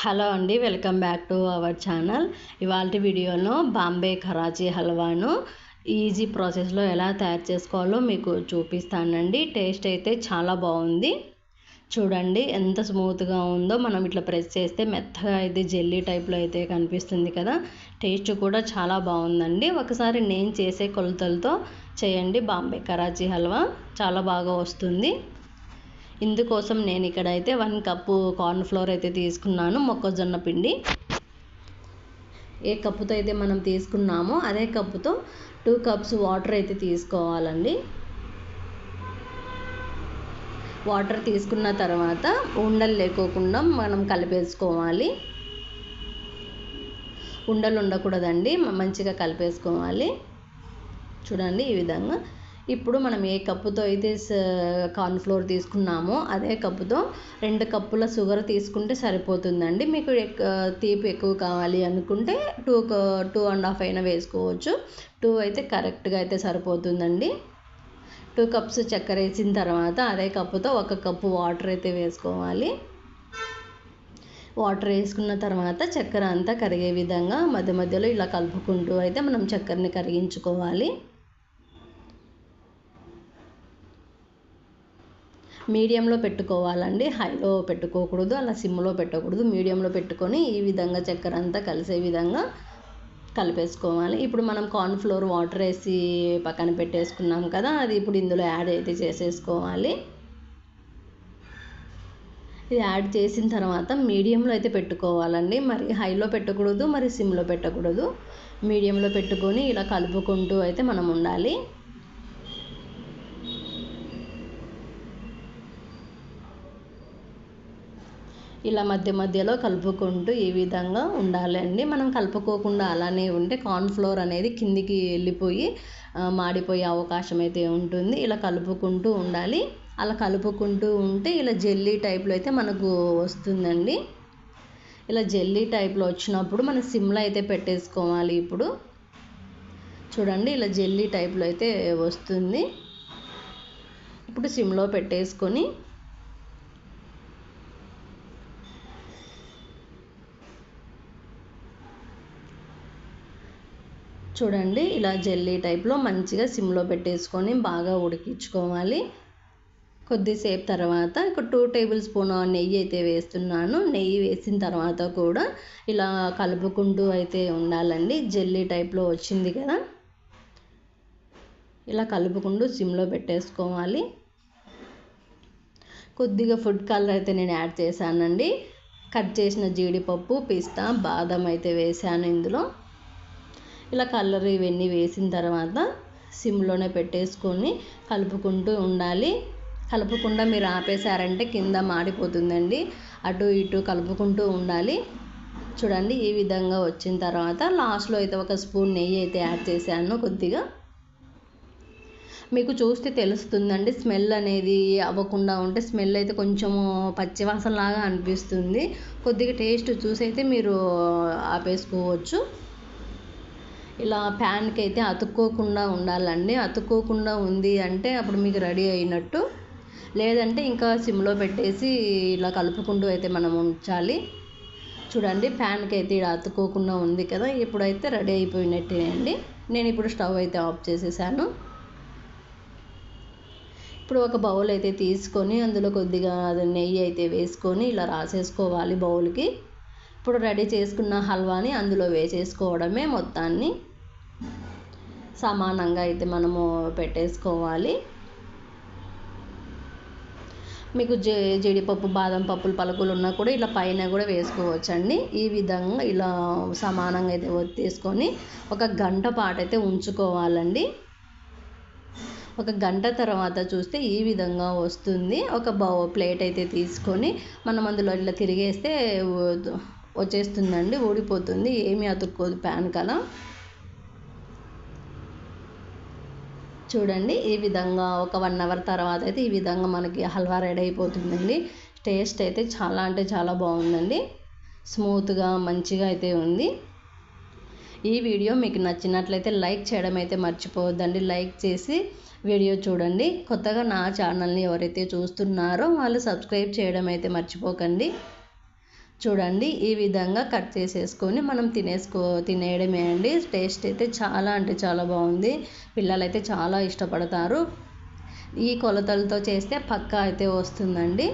Hello అండి welcome back to our channel. ఇవాళ వీడియోలో బాంబే కరాచీ హల్వాను ఈజీ ప్రాసెస్లో ఎలా తయారు చేసుకోవాలో మీకు చూపిస్తానండి. టేస్ట్ అయితే చాలా బాగుంది. చూడండి ఎంత స్మూత్గా ఉందో మనం ఇట్లా ప్రెస్ చేస్తే మెత్తగా అయితే జెల్లీ టైప్లో అయితే కనిపిస్తుంది కదా. టేస్ట్ కూడా చాలా బాగుందండి. ఒకసారి నేను చేసే కొలతలతో చేయండి బాంబే కరాచీ హల్వా. చాలా బాగా వస్తుంది. ఇందుకోసం నేను ఇక్కడ అయితే వన్ కప్పు కార్న్ ఫ్లోర్ అయితే తీసుకున్నాను మొక్కజొన్న పిండి. ఏ కప్పుతో అయితే మనం తీసుకున్నామో అదే కప్పుతో టూ కప్స్ వాటర్ అయితే తీసుకోవాలండి. వాటర్ తీసుకున్న తర్వాత ఉండలు లేకోకుండా మనం కలిపేసుకోవాలి. ఉండలు ఉండకూడదండి మంచిగా కలిపేసుకోవాలి. చూడండి ఈ విధంగా ఇప్పుడు మనం ఏ కప్పుతో అయితే కార్న్ఫ్లోర్ తీసుకున్నామో అదే కప్పుతో రెండు కప్పుల షుగర్ తీసుకుంటే సరిపోతుందండి. మీకు తీపి ఎక్కువ కావాలి అనుకుంటే టూ టూ అండ్ హాఫ్ అయినా వేసుకోవచ్చు. టూ అయితే కరెక్ట్గా అయితే సరిపోతుందండి. టూ కప్స్ చక్కెర వేసిన తర్వాత అదే కప్పుతో ఒక కప్పు వాటర్ అయితే వేసుకోవాలి. వాటర్ వేసుకున్న తర్వాత చక్కెర అంతా కరిగే విధంగా మధ్య మధ్యలో ఇలా కలుపుకుంటూ అయితే మనం చక్కెరని కరిగించుకోవాలి. మీడియంలో పెట్టుకోవాలండి. హైలో పెట్టుకోకూడదు అలా సిమ్లో పెట్టకూడదు. మీడియంలో పెట్టుకొని ఈ విధంగా చక్కెర అంతా కలిసే విధంగా కలిపేసుకోవాలి. ఇప్పుడు మనం కార్న్ ఫ్లోర్ వాటర్ వేసి పక్కన పెట్టేసుకున్నాం కదా అది ఇప్పుడు ఇందులో యాడ్ అయితే చేసేసుకోవాలి. ఇది యాడ్ చేసిన తర్వాత మీడియంలో అయితే పెట్టుకోవాలండి. మరి హైలో పెట్టకూడదు మరి సిమ్లో పెట్టకూడదు. మీడియంలో పెట్టుకొని ఇలా కలుపుకుంటూ అయితే మనం ఉండాలి. ఇలా మధ్య మధ్యలో కలుపుకుంటూ ఈ విధంగా ఉండాలండి మనం కలుపుకోకుండా అలానే ఉంటే కార్న్ ఫ్లోర్ అనేది కిందికి వెళ్ళిపోయి మాడిపోయే అవకాశం అయితే ఉంటుంది. ఇలా కలుపుకుంటూ ఉండాలి. అలా కలుపుకుంటూ ఉంటే ఇలా జెల్లీ టైప్లో అయితే మనకు వస్తుందండి. ఇలా జెల్లీ టైప్లో వచ్చినప్పుడు మనం సిమ్లో అయితే పెట్టేసుకోవాలి ఇప్పుడు. చూడండి ఇలా జెల్లీ టైప్లో అయితే వస్తుంది. ఇప్పుడు సిమ్లో పెట్టేసుకొని చూడండి ఇలా జెల్లీ టైప్లో మంచిగా సిమ్లో పెట్టేసుకొని బాగా ఉడికించుకోవాలి. కొద్దిసేపు తర్వాత ఒక టూ టేబుల్ స్పూన్ నెయ్యి అయితే వేస్తున్నాను. నెయ్యి వేసిన తర్వాత కూడా ఇలా కలుపుకుంటూ అయితే ఉండాలండి. జెల్లీ టైప్లో వచ్చింది కదా. ఇలా కలుపుకుంటూ సిమ్లో పెట్టేసుకోవాలి. కొద్దిగా ఫుడ్ కలర్ అయితే నేను యాడ్ చేశానండి. కట్ చేసిన జీడిపప్పు పిస్తా బాదం అయితే వేసాను ఇందులో. ఇలా కలర్ ఇవన్నీ వేసిన తర్వాత సిమ్లోనే పెట్టేసుకొని కలుపుకుంటూ ఉండాలి. కలుపుకుండా మీరు ఆపేశారంటే కింద మాడిపోతుందండి. అటు ఇటు కలుపుకుంటూ ఉండాలి. చూడండి ఈ విధంగా వచ్చిన తర్వాత లాస్ట్లో అయితే ఒక స్పూన్ నెయ్యి అయితే యాడ్ చేశాను కొద్దిగా. మీకు చూస్తే తెలుస్తుందండి స్మెల్ అనేది అవ్వకుండా ఉంటే స్మెల్ అయితే కొంచెము పచ్చివాసనలాగా అనిపిస్తుంది. కొద్దిగా టేస్ట్ చూసి అయితే మీరు ఆపేసుకోవచ్చు. ఇలా ప్యాన్కి అయితే అతుక్కోకుండా ఉండాలండి. అతుక్కోకుండా ఉంది అంటే అప్పుడు మీకు రెడీ అయినట్టు. లేదంటే ఇంకా సిమ్లో పెట్టేసి ఇలా కలుపుకుంటూ అయితే మనం ఉంచాలి. చూడండి ప్యాన్కి అయితే ఇలా అతుక్కోకుండా ఉంది కదా ఇప్పుడైతే రెడీ అయిపోయినట్టే అండి. నేను ఇప్పుడు స్టవ్ అయితే ఆఫ్ చేసేసాను. ఇప్పుడు ఒక బౌల్ అయితే తీసుకొని అందులో కొద్దిగా నెయ్యి అయితే వేసుకొని ఇలా రాసేసుకోవాలి బౌల్కి. ఇప్పుడు రెడీ చేసుకున్న హల్వాని అందులో వేసేసుకోవడమే మొత్తాన్ని. సమానంగా అయితే మనము పెట్టేసుకోవాలి. మీకు జీ జీడిపప్పు బాదం పప్పులు పలుకులు ఉన్నా కూడా ఇలా పైన కూడా వేసుకోవచ్చండి. ఈ విధంగా ఇలా సమానంగా అయితే తీసుకొని ఒక గంట పాటు అయితే ఉంచుకోవాలండి. ఒక గంట తర్వాత చూస్తే ఈ విధంగా వస్తుంది. ఒక బౌ ప్లేట్ అయితే తీసుకొని మనం అందులో ఇలా తిరిగేస్తే వచ్చేస్తుందండి ఊడిపోతుంది. ఏమీ అతుక్కోదు ప్యాన్ కల. చూడండి ఈ విధంగా ఒక వన్ అవర్ తర్వాత అయితే ఈ విధంగా మనకి హల్వా రెడీ అయిపోతుందండి. టేస్ట్ అయితే చాలా అంటే చాలా బాగుందండి. స్మూత్గా మంచిగా అయితే ఉంది. ఈ వీడియో మీకు నచ్చినట్లయితే లైక్ చేయడం అయితే మర్చిపోవద్దండి. లైక్ చేసి వీడియో చూడండి. కొత్తగా నా ఛానల్ని ఎవరైతే చూస్తున్నారో వాళ్ళు సబ్స్క్రైబ్ చేయడం అయితే మర్చిపోకండి. చూడండి ఈ విధంగా కట్ చేసేసుకొని మనం తినేసుకో తినేయడమే అండి. టేస్ట్ అయితే చాలా అంటే చాలా బాగుంది. పిల్లలైతే చాలా ఇష్టపడతారు. ఈ కొలతలతో చేస్తే పక్కా అయితే వస్తుందండి.